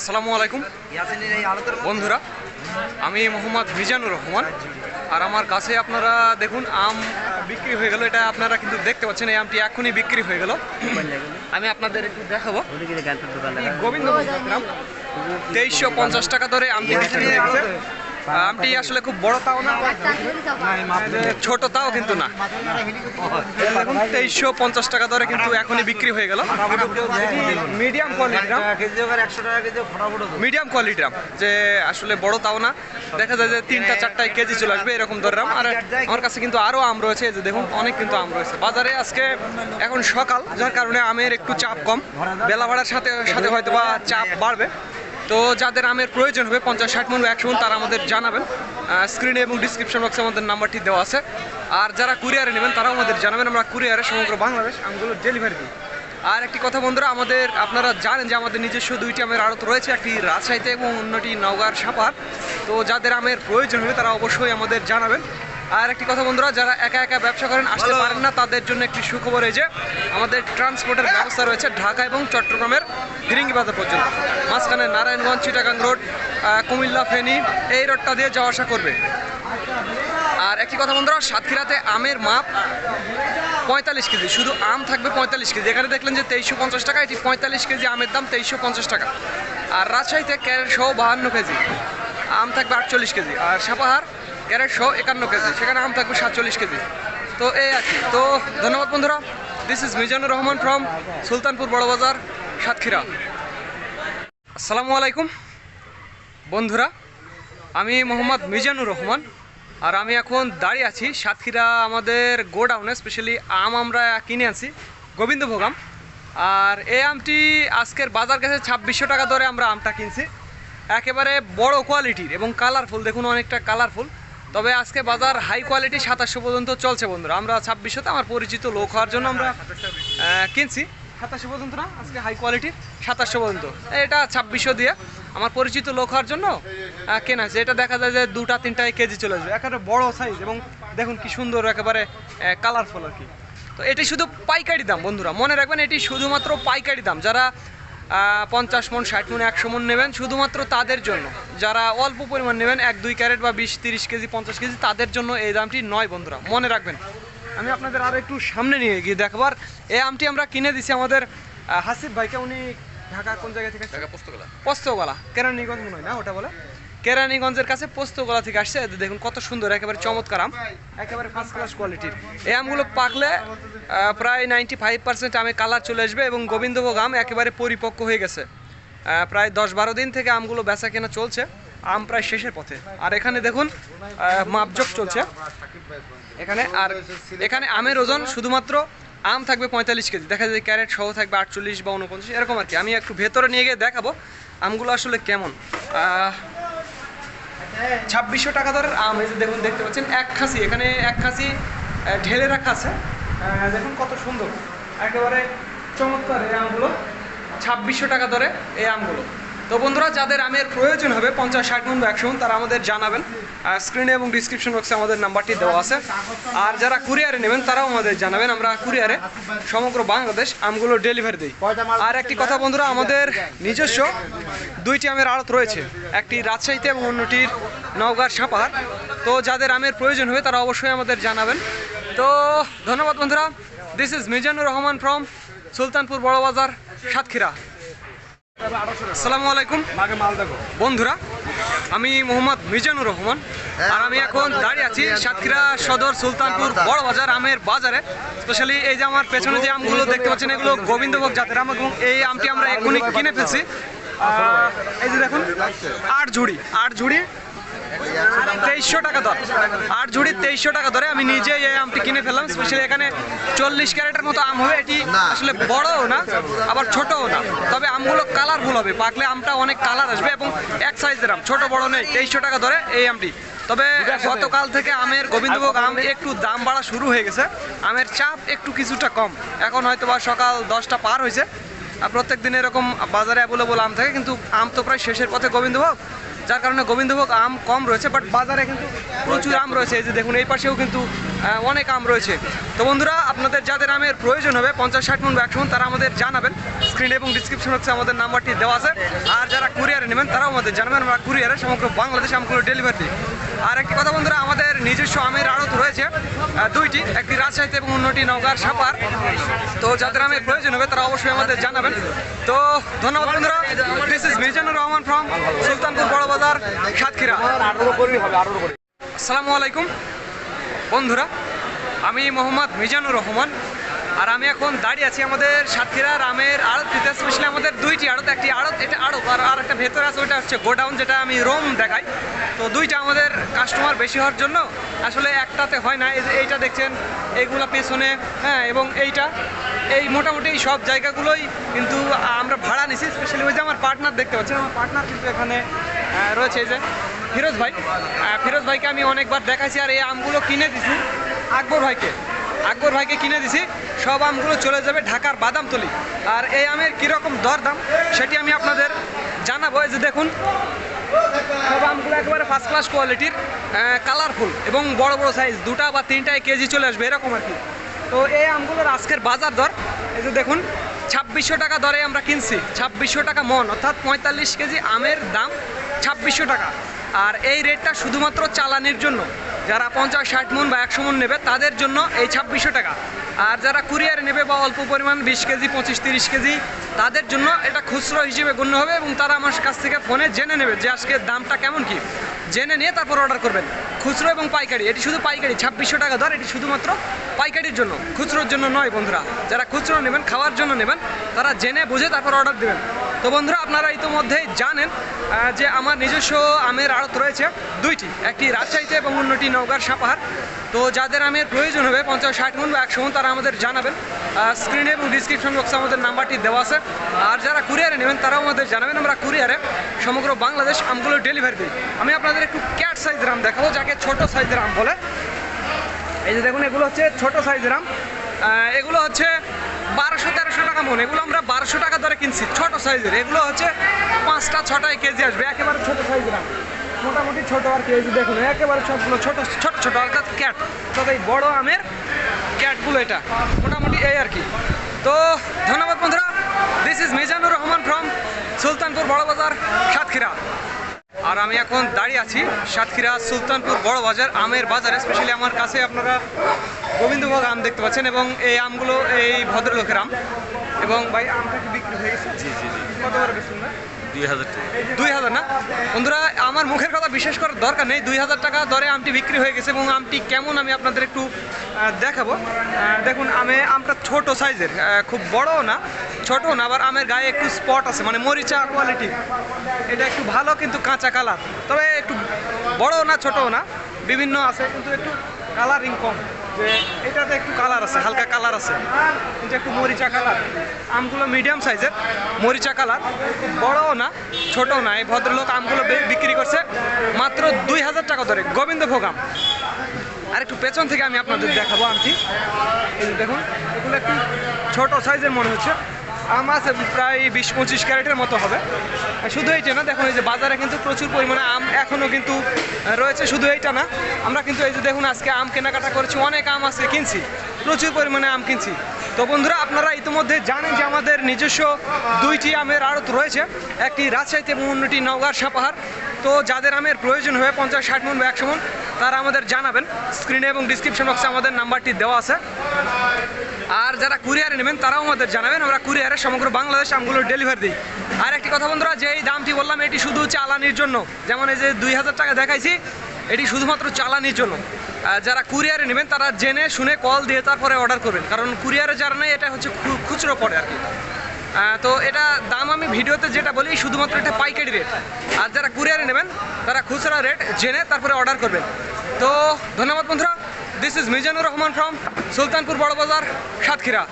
আসসালামু আলাইকুম। বন্ধুরা আমি মোহাম্মদ মিজানুর রহমান। আর আমার কাছে আপনারা দেখুন আম বিক্রি হয়ে গেল। এটা আপনারা কিন্তু দেখতে পাচ্ছেন এই আমটি এখনই বিক্রি হয়ে গেল। আমি আপনাদের একটু দেখাবো। গোবিন্দ তেইশশো পঞ্চাশ টাকা ধরে আমটি বিক্রি হয়ে গেছে। আহ, আমটি আসলে খুব বড় তাও না। ছোট তাও কিন্তু না। দেখুন তেইশশো পঞ্চাশ টাকা ধরে কিন্তু এখনই বিক্রি হয়ে গেল। মিডিয়াম কোয়ালিটির আম মিডিয়াম কোয়ালিটির যে আসলে বড় তাও না। দেখা যায় যে তিনটা চারটায় কেজি চলে আসবে এরকম ধরলাম আর আমার কাছে কিন্তু আরও আম রয়েছে যে দেখুন অনেক কিন্তু আম রয়েছে। বাজারে আজকে এখন সকাল যার কারণে আমের একটু চাপ কম। বেলা ভাড়ার সাথে সাথে হয়তো বা চাপ বাড়বে। তো যাদের আমের প্রয়োজন হবে পঞ্চাশ ষাট মন একশো মন, তারা আমাদের জানাবেন। স্ক্রিনে এবং ডিসক্রিপশন বক্সে আমাদের নাম্বারটি দেওয়া আছে। আর যারা কুরিয়ারে নেবেন, তারাও আমাদের জানাবেন। আমরা কুরিয়ারে সমগ্র বাংলাদেশ আমগুলো ডেলিভারি দিই। আর একটি কথা বন্ধুরা, আমাদের আপনারা জানেন যে আমাদের নিজস্ব দুইটি আমের আড়ত রয়েছে, একটি রাজশাহীতে এবং অন্যটি নওগাঁর সাপার তো যাদের আমের প্রয়োজন হবে, তারা অবশ্যই আমাদের জানাবেন। আর একটি কথা বন্ধুরা যারা একা একা ব্যবসা করেন আসতে পারেন না তাদের জন্য একটি সুখবর এই যে আমাদের ট্রান্সপোর্টের ব্যবস্থা রয়েছে ঢাকা এবং চট্টগ্রামের ফিরিঙ্গি বাজার পর্যন্ত। মাঝখানে নারায়ণগঞ্জ চিটাগাং রোড কুমিল্লা ফেনী এই রোডটা দিয়ে যাওয়া আসা করবে। আর একটি কথা বন্ধুরা সাতক্ষীরাতে আমের মাপ পঁয়তাল্লিশ কেজি শুধু আম থাকবে পঁয়তাল্লিশ কেজি। এখানে দেখলেন যে তেইশশো পঞ্চাশ টাকা এটি পঁয়তাল্লিশ কেজি আমের দাম তেইশশো পঞ্চাশ টাকা। আর রাজশাহীতে ক্যারেট সহ বাহান্ন কেজি আম থাকবে আটচল্লিশ কেজি। আর সাপাহার সহ একান্ন কেজি, সেখানে আম থাকবে সাতচল্লিশ কেজি। তো এই আর কি, তো ধন্যবাদ বন্ধুরা। This is Mizanur Rahman from Sultanpur Barabazar Satkhira. আসসালামু আলাইকুম। বন্ধুরা, আমি মোহাম্মদ মিজানুর রহমান, আর আমি এখন দাঁড়িয়ে আছি সাতক্ষীরা আমাদের গোডাউনে স্পেশালি আম আমরা কিনে আনছি, গোবিন্দভোগ আম। আর এই আমটি আজকের বাজার কাছে ছাব্বিশশো টাকা দরে আমরা আমটা কিনছি। একেবারে বড় কোয়ালিটির এবং কালারফুল দেখুন অনেকটা কালারফুল তবে আজকে বাজার হাই কোয়ালিটি সাতাশশো পর্যন্ত চলছে বন্ধুরা। আমরা ছাব্বিশশোতে আমার পরিচিত লোক হওয়ার জন্য আমরা কিনছি। সাতাশশো পর্যন্ত না আজকে হাই কোয়ালিটির সাতাশশো পর্যন্ত। এটা ছাব্বিশশো দিয়ে আমার পরিচিত লোক হওয়ার জন্য কেনা আছে এটা দেখা যায় যে দুটা তিনটায় কেজি চলে আসবে। একেবারে বড় সাইজ এবং দেখুন কি সুন্দর একেবারে কালারফুল আর কি। তো এটি শুধু পাইকারি দাম বন্ধুরা। মনে রাখবেন এটি শুধুমাত্র পাইকারি দাম। যারা পঞ্চাশ মন ষাট মন একশো মন নেবেন শুধুমাত্র তাদের জন্য। যারা অল্প পরিমাণ নেবেন এক দুই ক্যারেট বা বিশ তিরিশ কেজি পঞ্চাশ কেজি তাদের জন্য এই দামটি নয় বন্ধুরা। মনে রাখবেন। আমি আপনাদের আরও একটু সামনে নিয়ে গিয়ে দেখবার। এই আমটি আমরা কিনে দিছি আমাদের হাসিফ ভাইকে। উনি ঢাকা কোন জায়গা থেকে পোস্তগোলা। পোস্তগোলা। কেরানীগঞ্জ মনে হয় না ওটা বলে? কেরানীগঞ্জের কাছে পোস্তগোলা থেকে আসছে। দেখুন কত সুন্দর একেবারে চমৎকার আম। একেবারে ফার্স্ট ক্লাস কোয়ালিটির এই আমগুলো পাকলে প্রায় নাইনটি ফাইভ পার্সেন্ট আমে কালার চলে আসবে এবং গোবিন্দভোগ আম একেবারে পরিপক্ক হয়ে গেছে। প্রায় দশ বারো দিন থেকে আমগুলো বেচা কেনা চলছে। আম প্রায় শেষের পথে। আর এখানে দেখুন মাপজোক চলছে। এখানে আর এখানে আমের ওজন শুধুমাত্র আম থাকবে পঁয়তাল্লিশ কেজি। দেখা যায় ক্যারেট সহ থাকবে আটচল্লিশ বা উনপঞ্চাশ এরকম আর কি। আমি একটু ভেতরে নিয়ে গিয়ে দেখাবো আমগুলো আসলে কেমন। ছাব্বিশশো টাকা দরের আম, এই যে দেখুন, দেখতে পাচ্ছেন, এক খাসি। এখানে এক খাসি ঢেলে রাখা আছে। দেখুন কত সুন্দর। একেবারে চমৎকার এই আমগুলো। ছাব্বিশশো টাকা ধরে এই আমগুলো। তো বন্ধুরা, যাদের আমের প্রয়োজন হবে, পঞ্চাশ, ষাট বা একশো তারা আমাদের জানাবেন। স্ক্রিনে এবং ডিসক্রিপশন বক্সে আমাদের নাম্বারটি দেওয়া আছে। আর যারা কুরিয়ারে নেবেন, তারাও আমাদের জানাবেন। আমরা কুরিয়ারে সমগ্র বাংলাদেশ আমগুলো ডেলিভারি দিই। আর একটি কথা বন্ধুরা, আমাদের নিজস্ব দুইটি আমের আড়ত রয়েছে। একটি রাজশাহীতে এবং অন্যটির নওগাঁর সাপাহার তো যাদের আমের প্রয়োজন হবে, তারা অবশ্যই আমাদের জানাবেন। তো ধন্যবাদ বন্ধুরা। This is Mizanur Rahman from Sultanpur Barabazar. Satkhira. আসসালামু আলাইকুম বন্ধুরা, আমি মোহাম্মদ মিজানুর রহমান। আর আমি এখন দাঁড়িয়ে আছি সাতক্ষীরা সদর সুলতানপুর বড় বাজার আমের বাজারে। স্পেশালি এই যে আমার পেছনে যে আমগুলো দেখতে পাচ্ছেন, এগুলো গোবিন্দভোগ জাতের আম এবং এই আমটি আমরা এখনই কিনে ফেলছি। এই যে দেখুন, আট ঝুড়ি আট ঝুড়ি তেইশশো টাকা দর। আট ঝুড়ি তেইশশো টাকা ধরে আমি নিজে এই আমটি কিনে ফেললাম। স্পেশালি এখানে চল্লিশ ক্যারেটের মতো আম হবে। এটি আসলে বড়ও না আবার ছোটও না। তবে আমগুলো কালারফুল হবে। পাকলে আমটা অনেক কালার আসবে এবং এক সাইজের আম। ছোট বড় নেই। তেইশশো টাকা ধরে এই আমটি। তবে গতকাল থেকে আমের গোবিন্দভোগ আম একটু দাম বাড়া শুরু হয়ে গেছে। আমের চাপ একটু কিছুটা কম। এখন হয়তো বা সকাল দশটা পার হয়েছে। আর প্রত্যেক দিন এরকম বাজারে অ্যাভেলেবল আম থাকে কিন্তু আম তো প্রায় শেষের পথে গোবিন্দভোগ। যার কারণে গোবিন্দভোগ আম কম রয়েছে বাট বাজারে কিন্তু প্রচুর আম রয়েছে। এই যে দেখুন, এই পাশেও কিন্তু অনেক আম রয়েছে। তো বন্ধুরা আপনাদের যাদের আমের প্রয়োজন হবে পঞ্চাশ ষাট মন বা একশো মন তারা আমাদের জানাবেন। স্ক্রিন এবং ডিসক্রিপশন হচ্ছে আমাদের নাম্বারটি দেওয়া আছে। আর যারা কুরিয়ার নেবেন তারাও আমাদের জানাবেন। আমরা কুরিয়ারে সমগ্র বাংলাদেশে আমগুলো ডেলিভারি দিই আর একটি কথা বন্ধুরা আমাদের নিজস্ব আমের আড়ত রয়েছে। দুইটি একটি রাজশাহীতে এবং অন্যটি নওগাঁর সাপার। তো যাদের আমের প্রয়োজন হবে তারা অবশ্যই আমাদের জানাবেন। তো ধন্যবাদ বন্ধুরা। This is Mizanur Rahman from Sultanpur Bara Bazar Satkhira. আসসালামু আলাইকুম। বন্ধুরা, আমি মোহাম্মদ মিজানুর রহমান, আর আমি এখন দাঁড়িয়ে আছি আমাদের সাতক্ষীরা রামের আড়ত স্পেশালি আমাদের দুইটি আড়ত, একটি আড়ত, এটা আড়ত, আর আর একটা ভেতরে আছে, ওইটা হচ্ছে গোডাউন, যেটা আমি রোম দেখাই। তো দুইটা আমাদের কাস্টমার বেশি হওয়ার জন্য, আসলে একটাতে হয় না এইটা দেখছেন, এইগুলা পেছনে হ্যাঁ এবং এইটা, এই মোটামুটি সব জায়গাগুলোই কিন্তু আমরা ভাড়া নিছি স্পেশালি ওই যে আমার পার্টনার দেখতে পাচ্ছেন, আমার পার্টনার কিন্তু এখানে রয়েছে, এই যে। ফিরোজ ভাই ফিরোজ ভাইকে আমি অনেকবার দেখাইছি আর এই আমগুলো কিনে দিছি। আকবর ভাইকে আকবর ভাইকে কিনে দিছি। সব আমগুলো চলে যাবে ঢাকার বাদামতলি। আর এই আমের কীরকম দরদাম সেটি আমি আপনাদের জানাব। যে দেখুন, সব আমগুলো একেবারে ফার্স্ট ক্লাস কোয়ালিটির কালারফুল এবং বড় বড় সাইজ দুটা বা তিনটায় কেজি চলে আসবে, এরকম আর কি। তো এই আমগুলোর আজকের বাজার দর, এই যে দেখুন, ছাব্বিশশো টাকা দরে আমরা কিনছি। ছাব্বিশশো টাকা মন, অর্থাৎ পঁয়তাল্লিশ কেজি আমের দাম ছাব্বিশশো টাকা। আর এই রেটটা শুধুমাত্র চালানির জন্য। যারা পঞ্চাশ, ষাট মন বা একশো মন নেবে, তাদের জন্য এই ছাব্বিশশো টাকা। আর যারা কুরিয়ারে নেবে বা অল্প পরিমাণ, বিশ কেজি, পঁচিশ, তিরিশ কেজি, তাদের জন্য এটা খুচরো হিসেবে গণ্য হবে এবং তারা আমার কাছ থেকে ফোনে জেনে নেবে যে আজকে দামটা কেমন কি। জেনে নিয়ে তারপর অর্ডার করবেন। খুচরো এবং পাইকারি, এটি শুধু পাইকারি, ছাব্বিশশো টাকা দর, এটি শুধুমাত্র পাইকারির জন্য। খুচরোর জন্য নয় বন্ধুরা, যারা খুচরো নেবেন, খাওয়ার জন্য নেবেন, তারা জেনে বুঝে তারপর অর্ডার দেবেন। তো বন্ধুরা, আপনারা ইতিমধ্যেই জানেন যে আমার নিজস্ব আমের আড়ত রয়েছে দুইটি, একটি রাজশাহীতে এবং অন্যটি নওগাঁর সাপাহার। তো যাদের আমের প্রয়োজন হবে, পঞ্চাশ, ষাট মন বা একশো মন, তারা আমাদের জানাবেন। স্ক্রিনে এবং ডিসক্রিপশন বক্সে আমাদের নাম্বারটি দেওয়া আছে। আর যারা কুরিয়ারে নেবেন, তারাও আমাদের জানাবেন। আমরা কুরিয়ারে সমগ্র বাংলাদেশ আমগুলো ডেলিভারি দিই। আমি আপনাদের একটু ক্যাট সাইজের আম দেখাবো, যাকে ছোট সাইজের আম বলে। এই যে দেখুন, এগুলো হচ্ছে ছোট সাইজের আম। এগুলো হচ্ছে বারোশো, তেরোশো টাকা মন। এগুলো আমরা বারোশো টাকা দরে কিনছি, ছোট সাইজের। এগুলো হচ্ছে পাঁচটা, ছটায় কেজি আসবে। একেবারে ছোট সাইজের মোটামুটি ছোট আর কেজি দেখুন, একেবারে সবগুলো ছোট ছোট ছোট, অর্থাৎ ক্যাট। এই বড় আমের ক্যাটগুলো এটা। মোটামুটি এই আর কি। তো ধন্যবাদ বন্ধুরা। This is Mizanur Rahman from Sultanpur Bara Bazar Satkhira. আর আমি এখন দাঁড়িয়ে আছি সাতক্ষীরা সুলতানপুর বড় বাজার আমের বাজারে। স্পেশালি আমার কাছে আপনারা গোবিন্দভোগ আম দেখতে পাচ্ছেন এবং এই আমগুলো এই ভদ্রলোকের আম। এবং ভাই আমটা কি বিক্রি হয়ে গেছে? জি জি জি। কত করে বেচুন না দুই হাজার না? বন্ধুরা আমার মুখের কথা বিশেষ করার দরকার নেই। দুই হাজার টাকা দরে আমটি বিক্রি হয়ে গেছে এবং আমটি কেমন আমি আপনাদের একটু দেখাবো। দেখুন আমে আমটা ছোট সাইজের খুব বড়ও না। ছোটও না, আবার আমের গায়ে একটু স্পট আছে মানে মরিচা কোয়ালিটি এটা একটু ভালো কিন্তু কাঁচা কালার তবে একটু বড়ও না, ছোটও না, বিভিন্ন আছে, কিন্তু একটু কালারিং কম। যে এটাতে একটু কালার আছে, হালকা কালার আছে। কিন্তু একটু মরিচা কালার আমগুলো মিডিয়াম সাইজের মরিচা কালার বড়ও না, ছোটও না। এই ভদ্রলোক আমগুলো বিক্রি করছে মাত্র দুই হাজার টাকা ধরে। গোবিন্দভোগ আম। আর একটু পেছন থেকে আমি আপনাদের দেখাবো এই দেখুন, এগুলো একটু ছোট সাইজের মনে হচ্ছে। আম আছে, প্রায় বিশ পঁচিশ ক্যারেটের মতো হবে। শুধু এইটা না, দেখুন এই যে বাজারে কিন্তু প্রচুর পরিমাণে আম এখনও কিন্তু রয়েছে, শুধু এইটা না। আমরা কিন্তু এই যে দেখুন আজকে আম কেনাকাটা করেছি, অনেক আম আছে কিনছি, প্রচুর পরিমাণে আম কিনছি। তো বন্ধুরা, আপনারা ইতিমধ্যে জানেন যে আমাদের নিজস্ব দুইটি আমের আড়ত রয়েছে। একটি রাজশাহীতে এবং অন্যটি নওগাঁর সাপাহার। তো যাদের আমের প্রয়োজন হবে পঞ্চাশ, ষাট মন বা একশো মন তারা আমাদের জানাবেন। স্ক্রিনে এবং ডিসক্রিপশন বক্সে আমাদের নাম্বারটি দেওয়া আছে। আর যারা কুরিয়ারে নেবেন, তারাও আমাদের জানাবেন। আমরা কুরিয়ারে সমগ্র বাংলাদেশ আমগুলো ডেলিভারি দিই। আর একটি কথা বন্ধুরা, যে এই দামটি বললাম, এটি শুধু চালানির জন্য। যেমন এই যে দুই হাজার টাকা দেখাইছি, এটি শুধুমাত্র চালানির জন্য। যারা কুরিয়ারে নেবেন, তারা জেনে, শুনে কল দিয়ে তারপরে অর্ডার করবেন। কারণ কুরিয়ারে যারা নেই এটা হচ্ছে খুচরো পড়ে আর কি। তো এটা দাম আমি ভিডিওতে যেটা বলি, শুধুমাত্র এটা পাইকারি রেট আর যারা কুরিয়ারে নেবেন, তারা খুচরা রেট জেনে তারপরে অর্ডার করবেন। তো ধন্যবাদ বন্ধুরা। This is Mizanur Rahman from Sultanpur Barabazar Satkhira.